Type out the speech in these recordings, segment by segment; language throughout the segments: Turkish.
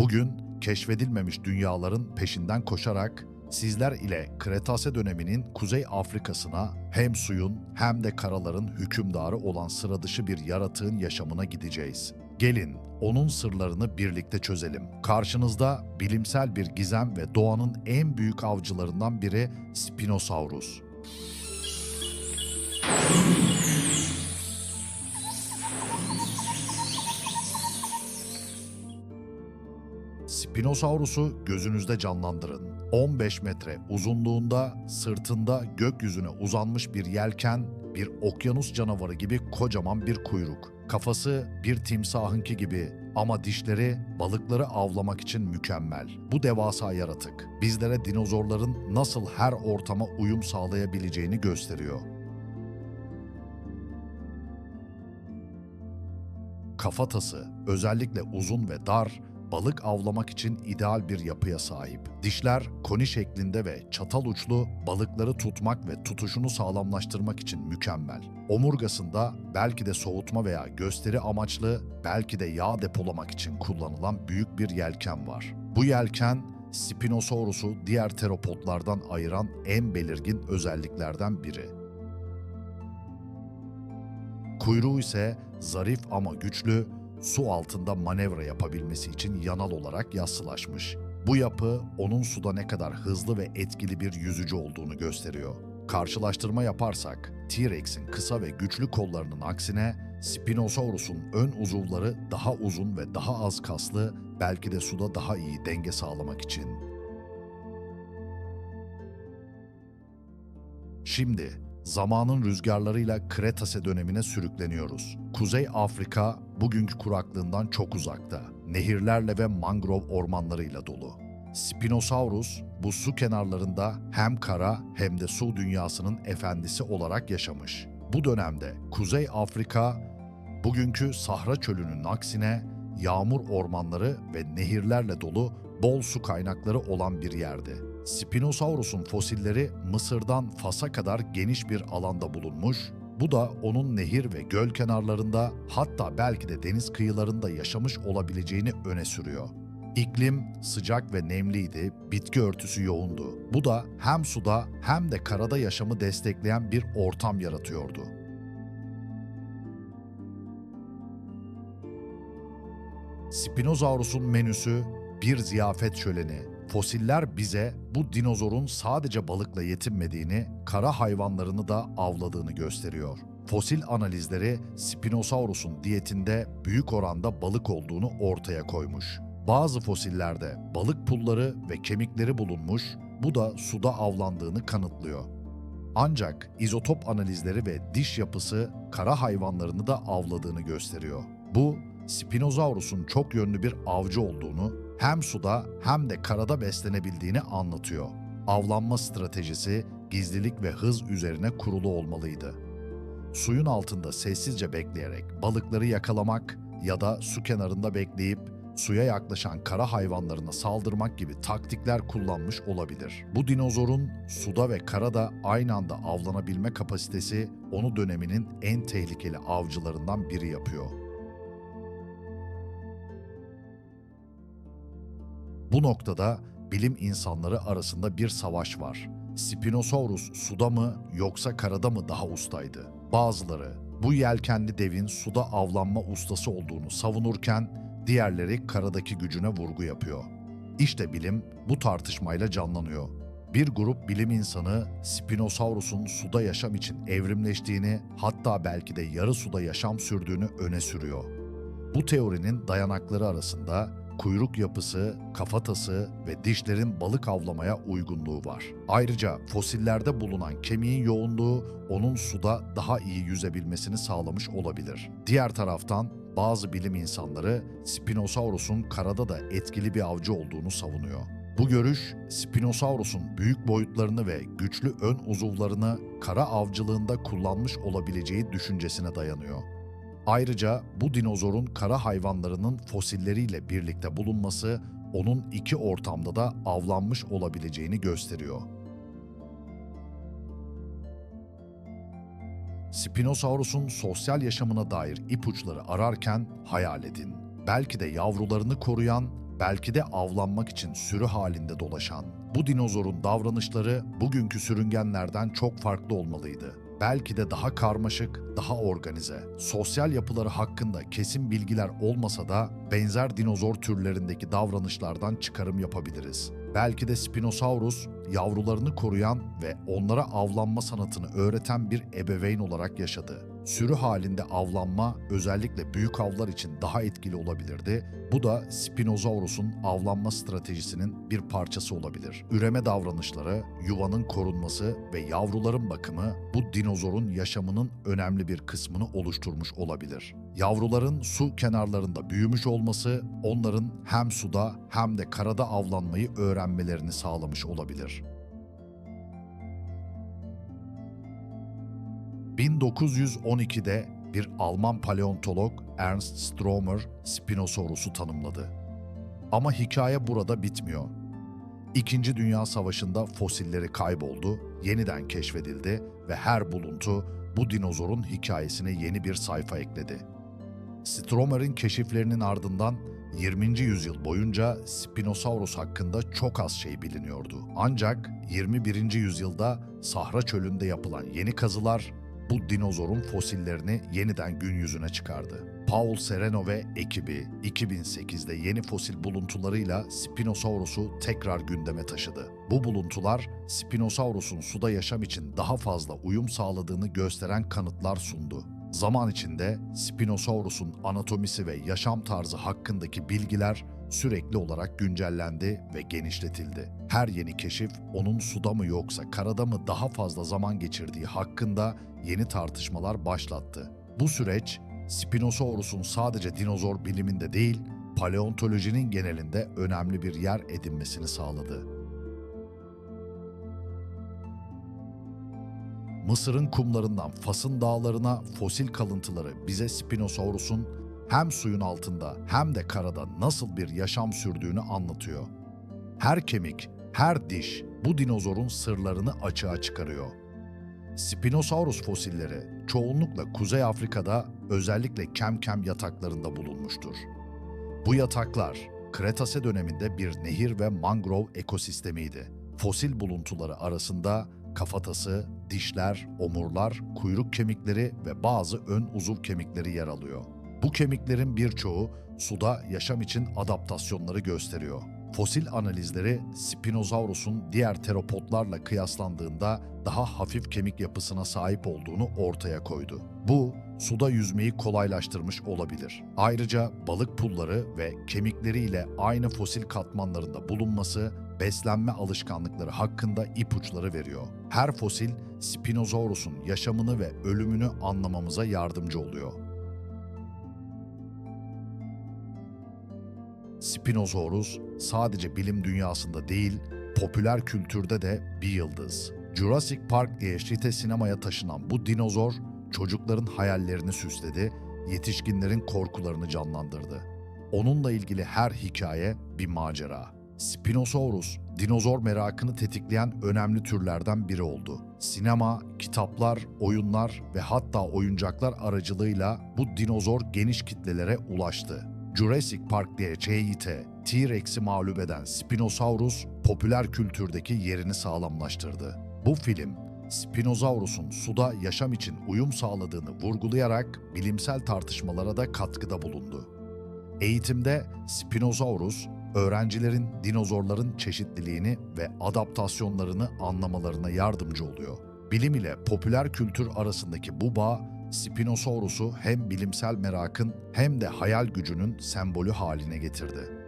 Bugün keşfedilmemiş dünyaların peşinden koşarak sizler ile Kretase döneminin Kuzey Afrika'sına hem suyun hem de karaların hükümdarı olan sıra dışı bir yaratığın yaşamına gideceğiz. Gelin onun sırlarını birlikte çözelim. Karşınızda bilimsel bir gizem ve doğanın en büyük avcılarından biri Spinosaurus. Spinosaurus'u gözünüzde canlandırın. 15 metre uzunluğunda, sırtında gökyüzüne uzanmış bir yelken, bir okyanus canavarı gibi kocaman bir kuyruk. Kafası bir timsahınki gibi ama dişleri balıkları avlamak için mükemmel. Bu devasa yaratık bizlere dinozorların nasıl her ortama uyum sağlayabileceğini gösteriyor. Kafatası özellikle uzun ve dar, balık avlamak için ideal bir yapıya sahip. Dişler koni şeklinde ve çatal uçlu balıkları tutmak ve tutuşunu sağlamlaştırmak için mükemmel. Omurgasında belki de soğutma veya gösteri amaçlı, belki de yağ depolamak için kullanılan büyük bir yelken var. Bu yelken Spinosaurus'u diğer teropodlardan ayıran en belirgin özelliklerden biri. Kuyruğu ise zarif ama güçlü, su altında manevra yapabilmesi için yanal olarak yassılaşmış. Bu yapı onun suda ne kadar hızlı ve etkili bir yüzücü olduğunu gösteriyor. Karşılaştırma yaparsak T-Rex'in kısa ve güçlü kollarının aksine Spinosaurus'un ön uzuvları daha uzun ve daha az kaslı, belki de suda daha iyi denge sağlamak için. Şimdi zamanın rüzgarlarıyla Kretase dönemine sürükleniyoruz. Kuzey Afrika bugünkü kuraklığından çok uzakta. Nehirlerle ve mangrove ormanlarıyla dolu. Spinosaurus bu su kenarlarında hem kara hem de su dünyasının efendisi olarak yaşamış. Bu dönemde Kuzey Afrika bugünkü Sahra çölünün aksine yağmur ormanları ve nehirlerle dolu bol su kaynakları olan bir yerdi. Spinosaurus'un fosilleri Mısır'dan Fas'a kadar geniş bir alanda bulunmuş, bu da onun nehir ve göl kenarlarında hatta belki de deniz kıyılarında yaşamış olabileceğini öne sürüyor. İklim sıcak ve nemliydi, bitki örtüsü yoğundu. Bu da hem suda hem de karada yaşamı destekleyen bir ortam yaratıyordu. Spinosaurus'un menüsü bir ziyafet şöleni. Fosiller bize bu dinozorun sadece balıkla yetinmediğini, kara hayvanlarını da avladığını gösteriyor. Fosil analizleri Spinosaurus'un diyetinde büyük oranda balık olduğunu ortaya koymuş. Bazı fosillerde balık pulları ve kemikleri bulunmuş, bu da suda avlandığını kanıtlıyor. Ancak izotop analizleri ve diş yapısı kara hayvanlarını da avladığını gösteriyor. Bu Spinosaurus'un çok yönlü bir avcı olduğunu, hem suda hem de karada beslenebildiğini anlatıyor. Avlanma stratejisi gizlilik ve hız üzerine kurulu olmalıydı. Suyun altında sessizce bekleyerek balıkları yakalamak ya da su kenarında bekleyip suya yaklaşan kara hayvanlarına saldırmak gibi taktikler kullanmış olabilir. Bu dinozorun suda ve karada aynı anda avlanabilme kapasitesi onu döneminin en tehlikeli avcılarından biri yapıyor. Bu noktada bilim insanları arasında bir savaş var. Spinosaurus suda mı yoksa karada mı daha ustaydı? Bazıları bu yelkenli devin suda avlanma ustası olduğunu savunurken diğerleri karadaki gücüne vurgu yapıyor. İşte bilim bu tartışmayla canlanıyor. Bir grup bilim insanı Spinosaurus'un suda yaşam için evrimleştiğini, hatta belki de yarı suda yaşam sürdüğünü öne sürüyor. Bu teorinin dayanakları arasında kuyruk yapısı, kafatası ve dişlerin balık avlamaya uygunluğu var. Ayrıca fosillerde bulunan kemiğin yoğunluğu onun suda daha iyi yüzebilmesini sağlamış olabilir. Diğer taraftan bazı bilim insanları Spinosaurus'un karada da etkili bir avcı olduğunu savunuyor. Bu görüş, Spinosaurus'un büyük boyutlarını ve güçlü ön uzuvlarını kara avcılığında kullanmış olabileceği düşüncesine dayanıyor. Ayrıca bu dinozorun kara hayvanlarının fosilleriyle birlikte bulunması onun iki ortamda da avlanmış olabileceğini gösteriyor. Spinosaurus'un sosyal yaşamına dair ipuçları ararken hayal edin. Belki de yavrularını koruyan, belki de avlanmak için sürü halinde dolaşan. Bu dinozorun davranışları bugünkü sürüngenlerden çok farklı olmalıydı. Belki de daha karmaşık, daha organize. Sosyal yapıları hakkında kesin bilgiler olmasa da benzer dinozor türlerindeki davranışlardan çıkarım yapabiliriz. Belki de Spinosaurus yavrularını koruyan ve onlara avlanma sanatını öğreten bir ebeveyn olarak yaşadı. Sürü halinde avlanma özellikle büyük avlar için daha etkili olabilirdi. Bu da Spinosaurus'un avlanma stratejisinin bir parçası olabilir. Üreme davranışları, yuvanın korunması ve yavruların bakımı bu dinozorun yaşamının önemli bir kısmını oluşturmuş olabilir. Yavruların su kenarlarında büyümüş olması onların hem suda hem de karada avlanmayı öğrenmelerini sağlamış olabilir. 1912'de bir Alman paleontolog Ernst Stromer Spinosaurus'u tanımladı. Ama hikaye burada bitmiyor. İkinci Dünya Savaşı'nda fosilleri kayboldu, yeniden keşfedildi ve her buluntu bu dinozorun hikayesine yeni bir sayfa ekledi. Stromer'in keşiflerinin ardından 20. yüzyıl boyunca Spinosaurus hakkında çok az şey biliniyordu. Ancak 21. yüzyılda Sahra Çölü'nde yapılan yeni kazılar bu dinozorun fosillerini yeniden gün yüzüne çıkardı. Paul Sereno ve ekibi 2008'de yeni fosil buluntularıyla Spinosaurus'u tekrar gündeme taşıdı. Bu buluntular Spinosaurus'un suda yaşam için daha fazla uyum sağladığını gösteren kanıtlar sundu. Zaman içinde Spinosaurus'un anatomisi ve yaşam tarzı hakkındaki bilgiler sürekli olarak güncellendi ve genişletildi. Her yeni keşif onun suda mı yoksa karada mı daha fazla zaman geçirdiği hakkında yeni tartışmalar başlattı. Bu süreç Spinosaurus'un sadece dinozor biliminde değil, paleontolojinin genelinde önemli bir yer edinmesini sağladı. Mısır'ın kumlarından Fas'ın dağlarına fosil kalıntıları bize Spinosaurus'un hem suyun altında hem de karada nasıl bir yaşam sürdüğünü anlatıyor. Her kemik, her diş bu dinozorun sırlarını açığa çıkarıyor. Spinosaurus fosilleri çoğunlukla Kuzey Afrika'da özellikle kem-kem yataklarında bulunmuştur. Bu yataklar Kretase döneminde bir nehir ve mangrove ekosistemiydi. Fosil buluntuları arasında kafatası, dişler, omurlar, kuyruk kemikleri ve bazı ön uzuv kemikleri yer alıyor. Bu kemiklerin birçoğu suda yaşam için adaptasyonları gösteriyor. Fosil analizleri Spinosaurus'un diğer teropodlarla kıyaslandığında daha hafif kemik yapısına sahip olduğunu ortaya koydu. Bu, suda yüzmeyi kolaylaştırmış olabilir. Ayrıca balık pulları ve kemikleriyle aynı fosil katmanlarında bulunması beslenme alışkanlıkları hakkında ipuçları veriyor. Her fosil Spinosaurus'un yaşamını ve ölümünü anlamamıza yardımcı oluyor. Spinosaurus sadece bilim dünyasında değil, popüler kültürde de bir yıldız. Jurassic Park diye şite sinemaya taşınan bu dinozor, çocukların hayallerini süsledi, yetişkinlerin korkularını canlandırdı. Onunla ilgili her hikaye bir macera. Spinosaurus, dinozor merakını tetikleyen önemli türlerden biri oldu. Sinema, kitaplar, oyunlar ve hatta oyuncaklar aracılığıyla bu dinozor geniş kitlelere ulaştı. Jurassic Park diye CYT, T-Rex'i mağlup eden Spinosaurus, popüler kültürdeki yerini sağlamlaştırdı. Bu film, Spinosaurus'un suda yaşam için uyum sağladığını vurgulayarak bilimsel tartışmalara da katkıda bulundu. Eğitimde Spinosaurus, öğrencilerin dinozorların çeşitliliğini ve adaptasyonlarını anlamalarına yardımcı oluyor. Bilim ile popüler kültür arasındaki bu bağ, Spinosaurus'u hem bilimsel merakın hem de hayal gücünün sembolü haline getirdi.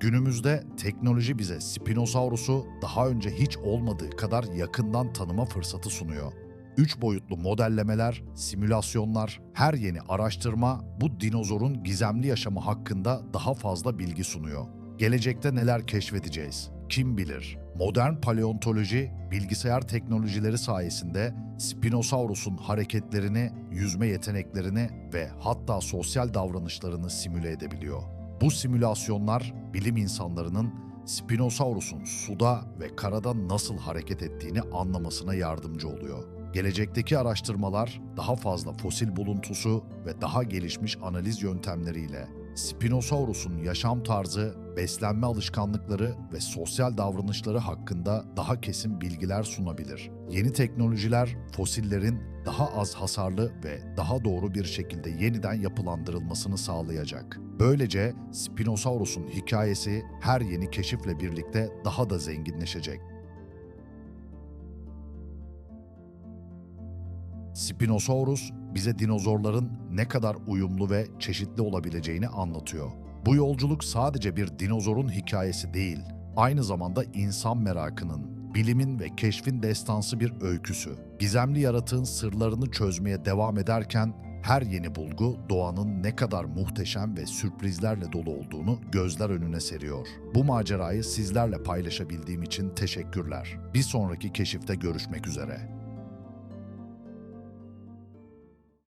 Günümüzde teknoloji bize Spinosaurus'u daha önce hiç olmadığı kadar yakından tanıma fırsatı sunuyor. Üç boyutlu modellemeler, simülasyonlar, her yeni araştırma bu dinozorun gizemli yaşamı hakkında daha fazla bilgi sunuyor. Gelecekte neler keşfedeceğiz? Kim bilir? Modern paleontoloji, bilgisayar teknolojileri sayesinde Spinosaurus'un hareketlerini, yüzme yeteneklerini ve hatta sosyal davranışlarını simüle edebiliyor. Bu simülasyonlar bilim insanlarının Spinosaurus'un suda ve karada nasıl hareket ettiğini anlamasına yardımcı oluyor. Gelecekteki araştırmalar daha fazla fosil buluntusu ve daha gelişmiş analiz yöntemleriyle Spinosaurus'un yaşam tarzı, beslenme alışkanlıkları ve sosyal davranışları hakkında daha kesin bilgiler sunabilir. Yeni teknolojiler fosillerin daha az hasarlı ve daha doğru bir şekilde yeniden yapılandırılmasını sağlayacak. Böylece Spinosaurus'un hikayesi her yeni keşifle birlikte daha da zenginleşecek. Spinosaurus bize dinozorların ne kadar uyumlu ve çeşitli olabileceğini anlatıyor. Bu yolculuk sadece bir dinozorun hikayesi değil, aynı zamanda insan merakının, bilimin ve keşfin destansı bir öyküsü. Gizemli yaratığın sırlarını çözmeye devam ederken her yeni bulgu doğanın ne kadar muhteşem ve sürprizlerle dolu olduğunu gözler önüne seriyor. Bu macerayı sizlerle paylaşabildiğim için teşekkürler. Bir sonraki keşifte görüşmek üzere.